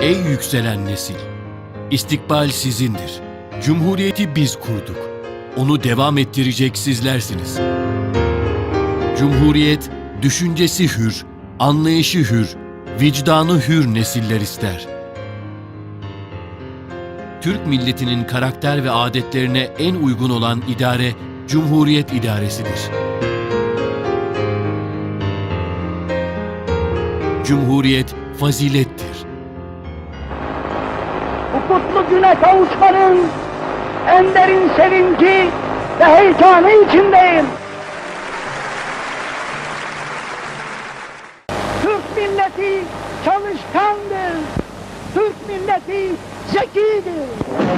Ey yükselen nesil! İstikbal sizindir. Cumhuriyeti biz kurduk. Onu devam ettirecek sizlersiniz. Cumhuriyet, düşüncesi hür, anlayışı hür, vicdanı hür nesiller ister. Türk milletinin karakter ve adetlerine en uygun olan idare, Cumhuriyet idaresidir. Cumhuriyet fazilettir. Bu kutlu güne kavuşmanın en derin sevinci ve heyecanı içindeyim. Türk milleti çalışkandır. Türk milleti zekidir.